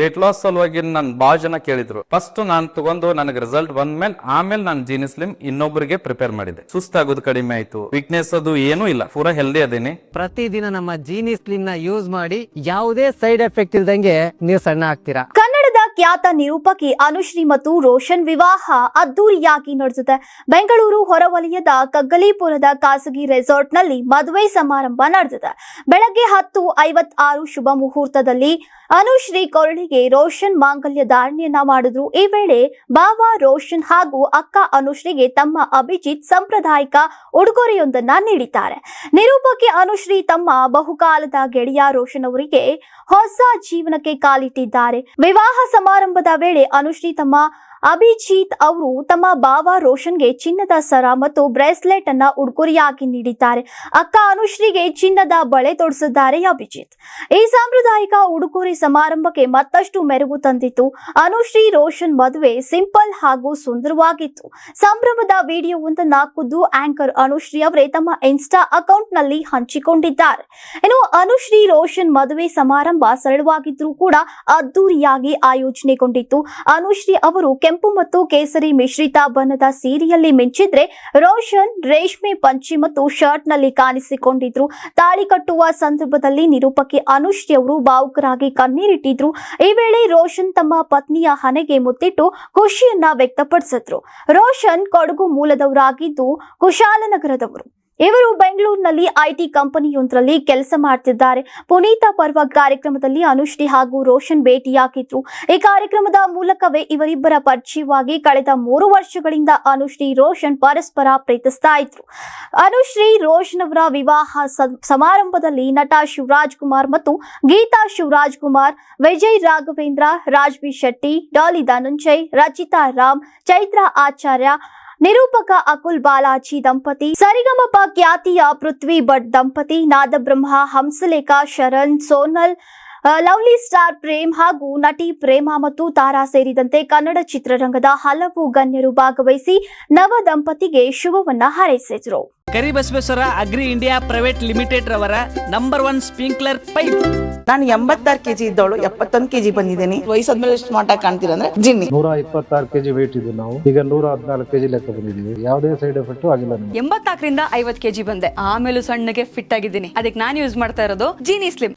Weight loss ಸಲುವಾಗಿ ನನ್ ಬಾಳ ಜನ ಕೇಳಿದ್ರು. ಫಸ್ಟ್ ನಾನು ತಗೊಂಡು ನನಗೆ ರಿಸಲ್ಟ್ ಬಂದ್ಮೇಲೆ ಆಮೇಲೆ ನಾನು ಜೀನಿ ಸ್ಲಿಮ್ ಇನ್ನೊಬ್ಬರಿಗೆ ಪ್ರಿಪೇರ್ ಮಾಡಿದೆ. ಸುಸ್ತಾಗೋದು ಕಡಿಮೆ ಆಯ್ತು. ವೀಕ್ನೆಸ್ ಅದು ಏನೂ ಇಲ್ಲ. ಪೂರಾ ಹೆಲ್ದಿ ಅದೇನಿ. ಪ್ರತಿದಿನ ನಮ್ಮ ಜೀನಿಸ್ಲಿಮ್ನ ಯೂಸ್ ಮಾಡಿ ಯಾವುದೇ ಸೈಡ್ ಎಫೆಕ್ಟ್ ಇಲ್ದಂಗೆ ನೀವು ಸಣ್ಣ ಆಗ್ತೀರಾ? ಖ್ಯಾತ ನಿರೂಪಕಿ ಅನುಶ್ರೀ ಮತ್ತು ರೋಷನ್ ವಿವಾಹ ಅದ್ದೂರಿಯಾಗಿ ನಡೆದಿದೆ ಬೆಂಗಳೂರು ಹೊರವಲಯದ ಕಗ್ಗಲೀಪುರದ ಖಾಸಗಿ ರೆಸಾರ್ಟ್ನಲ್ಲಿ ಮದುವೆ ಸಮಾರಂಭ ನಡೆದಿದೆ. ಬೆಳಗ್ಗೆ ಹತ್ತು ಐವತ್ತಾರು ಶುಭ ಮುಹೂರ್ತದಲ್ಲಿ ಅನುಶ್ರೀ ಕೊರಳಿಗೆ ರೋಷನ್ ಮಾಂಗಲ್ಯ ಧಾರಣೆಯನ್ನ ಮಾಡಿದ್ರು. ಈ ವೇಳೆ ಬಾವ ರೋಷನ್ ಹಾಗೂ ಅಕ್ಕ ಅನುಶ್ರೀಗೆ ತಮ್ಮ ಅಭಿಜಿತ್ ಸಾಂಪ್ರದಾಯಿಕ ಉಡುಗೊರೆಯೊಂದನ್ನ ನೀಡಿದ್ದಾರೆ. ನಿರೂಪಕಿ ಅನುಶ್ರೀ ತಮ್ಮ ಬಹುಕಾಲದ ಗೆಳೆಯ ರೋಷನ್ ಅವರಿಗೆ ಹೊಸ ಜೀವನಕ್ಕೆ ಕಾಲಿಟ್ಟಿದ್ದಾರೆ. ವಿವಾಹ ಸಮಾರಂಭದ ವೇಳೆ ಅನುಶ್ರೀ ತಮ್ಮ ಅಭಿಜಿತ್ ಅವರು ತಮ್ಮ ಬಾವ ರೋಷನ್ಗೆ ಚಿನ್ನದ ಸರ ಮತ್ತು ಬ್ರೇಸ್ಲೆಟ್ ಅನ್ನ ಉಡುಗೊರೆಯಾಗಿ ನೀಡಿದ್ದಾರೆ. ಅಕ್ಕ ಅನುಶ್ರೀಗೆ ಚಿನ್ನದ ಬಳೆ ತೊಡಿಸಿದ್ದಾರೆ ಅಭಿಜಿತ್. ಈ ಸಾಂಪ್ರದಾಯಿಕ ಉಡುಗೊರೆ ಸಮಾರಂಭಕ್ಕೆ ಮತ್ತಷ್ಟು ಮೆರುಗು ತಂದಿತ್ತು. ಅನುಶ್ರೀ ರೋಷನ್ ಮದುವೆ ಸಿಂಪಲ್ ಹಾಗೂ ಸುಂದರವಾಗಿತ್ತು. ಸಂಭ್ರಮದ ವಿಡಿಯೋವೊಂದನ್ನ ಖುದ್ದು ಆಂಕರ್ ಅನುಶ್ರೀ ಅವರೇ ತಮ್ಮ ಇನ್ಸ್ಟಾ ಅಕೌಂಟ್ನಲ್ಲಿ ಹಂಚಿಕೊಂಡಿದ್ದಾರೆ. ಇನ್ನು ಅನುಶ್ರೀ ರೋಷನ್ ಮದುವೆ ಸಮಾರಂಭ ಸರಳವಾಗಿದ್ರೂ ಕೂಡ ಅದ್ದೂರಿಯಾಗಿ ಆಯೋಜನೆಗೊಂಡಿತ್ತು. ಅನುಶ್ರೀ ಅವರು ಕೆಂಪು ಮತ್ತು ಕೇಸರಿ ಮಿಶ್ರಿತ ಬಣ್ಣದ ಸೀರೆಯಲ್ಲಿ ಮಿಂಚಿದ್ರೆ ರೋಷನ್, ರೇಷ್ಮೆ, ಪಂಚಿ ಮತ್ತು ಶರ್ಟ್ನಲ್ಲಿ ಕಾಣಿಸಿಕೊಂಡಿದ್ರು. ತಾಳಿ ಕಟ್ಟುವ ಸಂದರ್ಭದಲ್ಲಿ ನಿರೂಪಕಿ ಅನುಶ್ರೀ ಅವರು ಭಾವುಕರಾಗಿ ಕಣ್ಣೀರಿಟ್ಟಿದ್ರು. ಈ ವೇಳೆ ರೋಷನ್ ತಮ್ಮ ಪತ್ನಿಯ ಹಣೆಗೆ ಮುತ್ತಿಟ್ಟು ಖುಷಿಯನ್ನ ವ್ಯಕ್ತಪಡಿಸಿದ್ರು. ರೋಷನ್ ಕೊಡಗು ಮೂಲದವರಾಗಿದ್ದು ಕುಶಾಲನಗರದವರು. ಇವರು ಬೆಂಗಳೂರಿನಲ್ಲಿ ಐಟಿ ಕಂಪನಿಯೊಂದರಲ್ಲಿ ಕೆಲಸ ಮಾಡ್ತಿದ್ದಾರೆ. ಪುನೀತ ಪರ್ವ ಕಾರ್ಯಕ್ರಮದಲ್ಲಿ ಅನುಶ್ರೀ ಹಾಗೂ ರೋಷನ್ ಭೇಟಿಯಾಗಿದ್ರು. ಈ ಕಾರ್ಯಕ್ರಮದ ಮೂಲಕವೇ ಇವರಿಬ್ಬರ ಪರಿಚಯವಾಗಿ ಕಳೆದ ಮೂರು ವರ್ಷಗಳಿಂದ ಅನುಶ್ರೀ, ರೋಷನ್ ಪರಸ್ಪರ ಪ್ರೀತಿಸ್ತಾ ಇದ್ರು. ಅನುಶ್ರೀ ರೋಷನ್ ಅವರ ವಿವಾಹ ಸಮಾರಂಭದಲ್ಲಿ ನಟ ಶಿವರಾಜ್ ಕುಮಾರ್ ಮತ್ತು ಗೀತಾ ಶಿವರಾಜ್ ಕುಮಾರ್, ವಿಜಯ್ ರಾಘವೇಂದ್ರ ರಾಜ್ವಿ ಶೆಟ್ಟಿ, ಡಾಲಿ ಧನಂಜಯ್, ರಚಿತಾ ರಾಮ್, ಚೈತ್ರ ಆಚಾರ್ಯ ನಿರೂಪಕ ಅಕುಲ್ ಬಾಲಾಜಿ ದಂಪತಿ ಸರಿಗಮಪ ಖ್ಯಾತಿಯ ಪೃಥ್ವಿ ಭಟ್ ದಂಪತಿ ನಾದಬ್ರಹ್ಮ ಹಂಸಲೇಖ ಶರಣ್ ಸೋನಲ್ ಆ, ಲವ್ಲಿ ಸ್ಟಾರ್ ಪ್ರೇಮ್ ಹಾಗೂ ನಟಿ ಪ್ರೇಮ ಮತ್ತು ತಾರಾ ಸೇರಿದಂತೆ ಕನ್ನಡ ಚಿತ್ರರಂಗದ ಹಲವು ಗಣ್ಯರು ಭಾಗವಹಿಸಿ ನವ ದಂಪತಿಗೆ ಶುಭವನ್ನ ಹಾರೈಸಿದ್ರು. Karibasaveshwara agri India private limited ರವರ ನಂಬರ್ ಒನ್ ಸ್ಪ್ರಿಂಕ್ಲರ್ ಪೈಪ್. ನಾನು ಎಂಬತ್ತಾರು ಕೆಜಿ ಇದ್ದವಳು ಎಪ್ಪತ್ತೊಂದು ಕೆಜಿ ಬಂದಿದ್ದೀನಿ. ವಯಸ್ಸಾದ್ಮೇಲೆ ಎಷ್ಟು ಮಾಟ ಕಾಣ್ತೀರ ಅಂದ್ರೆ ಜಿನ್ನಿ. ನೂರ ಇಪ್ಪತ್ತಾರು ಕೆಜಿ ವೇಟ್ ಇದ್ದು ನಾವು. ಈಗ ನೂರ ಹದಿನಾಲ್ಕು ಕೆಜಿ ಲೆಕ್ಕ ಬಂದಿದ್ದೀವಿ. ಯಾವುದೇ ಸೈಡ್ ಎಫೆಕ್ಟ್ ಆಗಿಲ್ಲ ಎಂಬತ್ತಾಕರಿಂದ ಎಂಬತ್ನಾಲ್ಕರಿಂದ ಐವತ್ ಕೆಜಿ ಬಂದೆ. ಆಮೇಲೆ ಸಣ್ಣಗೆ ಫಿಟ್ ಆಗಿದ್ದೀನಿ. ಅದಕ್ಕೆ ನಾನು ಯೂಸ್ ಮಾಡ್ತಾ ಇರೋದು ಜೀನಿ ಸ್ಲಿಮ್